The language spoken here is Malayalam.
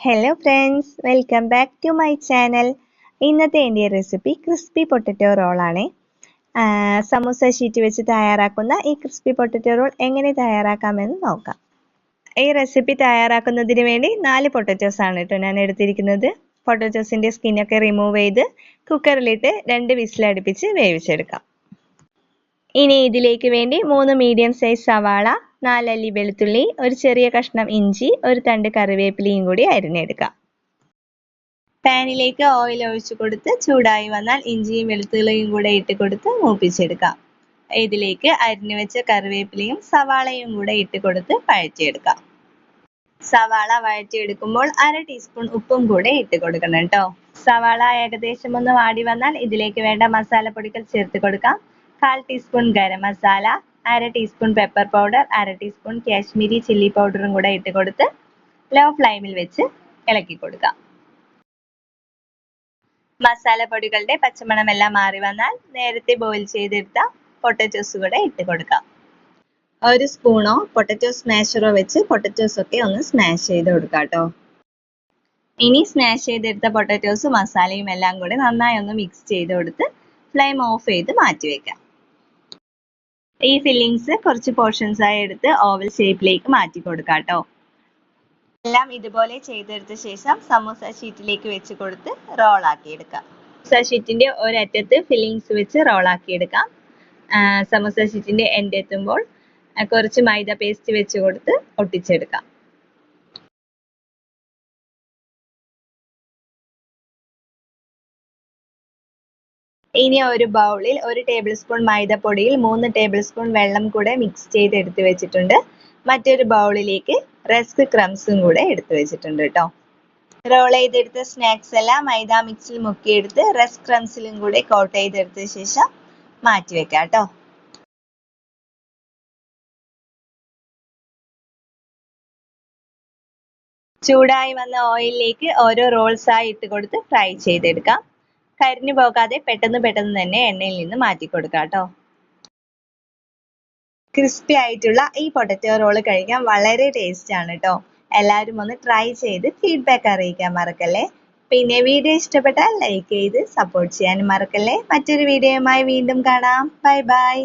Hello friends welcome back to my channel ഇന്നത്തെ എന്റെ റെസിപ്പി ക്രിസ്പി പൊട്ടറ്റോ റോളാണ് സമൂസ ഷീറ്റ് വെച്ച് തയ്യാറാക്കുന്ന ഈ ക്രിസ്പി പൊട്ടറ്റോ റോൾ എങ്ങനെ തയ്യാറാക്കാമെന്ന് നോക്കാം. ഈ റെസിപ്പി തയ്യാറാക്കുന്നതിന് വേണ്ടി നാല് പൊട്ടറ്റോസ് ആണ് കേട്ടോ ഞാൻ എടുത്തിരിക്കുന്നത്. പൊട്ടറ്റോസിന്റെ സ്കിന്നൊക്കെ റിമൂവ് ചെയ്ത് കുക്കറിലിട്ട് രണ്ട് വിസിലടുപ്പിച്ച് വേവിച്ചെടുക്കാം. ഇനി ഇതിലേക്ക് വേണ്ടി മൂന്ന് മീഡിയം സൈസ് സവാള നാലല്ലി വെളുത്തുള്ളി ഒരു ചെറിയ കഷ്ണം ഇഞ്ചി ഒരു തണ്ട് കറിവേപ്പിലയും കൂടി അരിഞ്ഞെടുക്കാം. പാനിലേക്ക് ഓയിൽ ഒഴിച്ചു കൊടുത്ത് ചൂടായി വന്നാൽ ഇഞ്ചിയും വെളുത്തുള്ളിയും കൂടെ ഇട്ട് കൊടുത്ത് മൂപ്പിച്ചെടുക്കാം. ഇതിലേക്ക് അരിഞ്ഞു വെച്ച കറിവേപ്പിലയും സവാളയും കൂടെ ഇട്ട് കൊടുത്ത് വഴറ്റിയെടുക്കാം. സവാള വഴറ്റിയെടുക്കുമ്പോൾ അര ടീസ്പൂൺ ഉപ്പും കൂടെ ഇട്ട് കൊടുക്കണം കേട്ടോ സവാള ഏകദേശം ഒന്ന് വാടി വന്നാൽ ഇതിലേക്ക് വേണ്ട മസാലപ്പൊടികൾ ചേർത്ത് കൊടുക്കാം. കാൽ ടീസ്പൂൺ ഗരം മസാല അര ടീസ്പൂൺ പെപ്പർ പൗഡർ അര ടീസ്പൂൺ കാശ്മീരി ചില്ലി പൗഡറും കൂടെ ഇട്ട് കൊടുത്ത് ലോ ഫ്ലെയിമിൽ വെച്ച് ഇളക്കി കൊടുക്കാം. മസാലപ്പൊടികളുടെ പച്ചമണമെല്ലാം മാറി വന്നാൽ നേരത്തെ ബോയിൽ ചെയ്തെടുത്ത പൊട്ടറ്റോസ് കൂടെ ഇട്ട് കൊടുക്കാം. ഒരു സ്പൂണോ പൊട്ടറ്റോ സ്മാഷറോ വെച്ച് പൊട്ടറ്റോസ് ഒക്കെ ഒന്ന് സ്മാഷ് ചെയ്ത് കൊടുക്കാം കേട്ടോ. ഇനി സ്മാഷ് ചെയ്തെടുത്ത പൊട്ടറ്റോസ് മസാലയും എല്ലാം കൂടി നന്നായി ഒന്ന് മിക്സ് ചെയ്ത് കൊടുത്ത് ഫ്ലെയിം ഓഫ് ചെയ്ത് മാറ്റി വെക്കാം. ഈ ഫില്ലിങ്സ് കുറച്ച് പോർഷൻസ് ആയി എടുത്ത് ഓവൽ ഷേപ്പിലേക്ക് മാറ്റി കൊടുക്കാം കേട്ടോ എല്ലാം ഇതുപോലെ ചെയ്തെടുത്ത ശേഷം സമൂസ ഷീറ്റിലേക്ക് വെച്ച് കൊടുത്ത് റോൾ ആക്കി എടുക്കാം. സമൂസ ഷീറ്റിന്റെ ഒരറ്റത്ത് ഫില്ലിങ്സ് വെച്ച് റോൾ ആക്കി എടുക്കാം. സമൂസ ഷീറ്റിന്റെ എൻഡ് എത്തുമ്പോൾ കുറച്ച് മൈദ പേസ്റ്റ് വെച്ച് കൊടുത്ത് ഒട്ടിച്ചെടുക്കാം. ഇനി ഒരു ബൗളിൽ ഒരു ടേബിൾ സ്പൂൺ മൈദപ്പൊടിയിൽ മൂന്ന് ടേബിൾ സ്പൂൺ വെള്ളം കൂടെ മിക്സ് ചെയ്ത് എടുത്തു വെച്ചിട്ടുണ്ട്. മറ്റൊരു ബൗളിലേക്ക് റസ്ക് ക്രംസും കൂടെ എടുത്തു വെച്ചിട്ടുണ്ട് കേട്ടോ റോൾ ചെയ്തെടുത്ത സ്നാക്സ് എല്ലാം മൈദ മിക്സിൽ മുക്കിയെടുത്ത് റസ്ക് ക്രംസിലും കൂടെ കോട്ട് ചെയ്തെടുത്ത ശേഷം മാറ്റി വെക്കാം കേട്ടോ ചൂടായി വന്ന ഓയിലിലേക്ക് ഓരോ റോൾസ് ആയി ഇട്ട് കൊടുത്ത് ഫ്രൈ ചെയ്തെടുക്കാം. കരിഞ്ഞു പോകാതെ പെട്ടെന്ന് പെട്ടെന്ന് തന്നെ എണ്ണയിൽ നിന്ന് മാറ്റി കൊടുക്കാം കേട്ടോ. ക്രിസ്പി ആയിട്ടുള്ള ഈ പൊട്ടറ്റോ റോൾ കഴിക്കാൻ വളരെ ടേസ്റ്റ് ആണ് കേട്ടോ. എല്ലാവരും ഒന്ന് ട്രൈ ചെയ്ത് ഫീഡ്ബാക്ക് അറിയിക്കാൻ മറക്കല്ലേ? പിന്നെ വീഡിയോ ഇഷ്ടപ്പെട്ടാൽ ലൈക്ക് ചെയ്ത് സപ്പോർട്ട് ചെയ്യാനും മറക്കല്ലേ? മറ്റൊരു വീഡിയോയുമായി വീണ്ടും കാണാം. Bye bye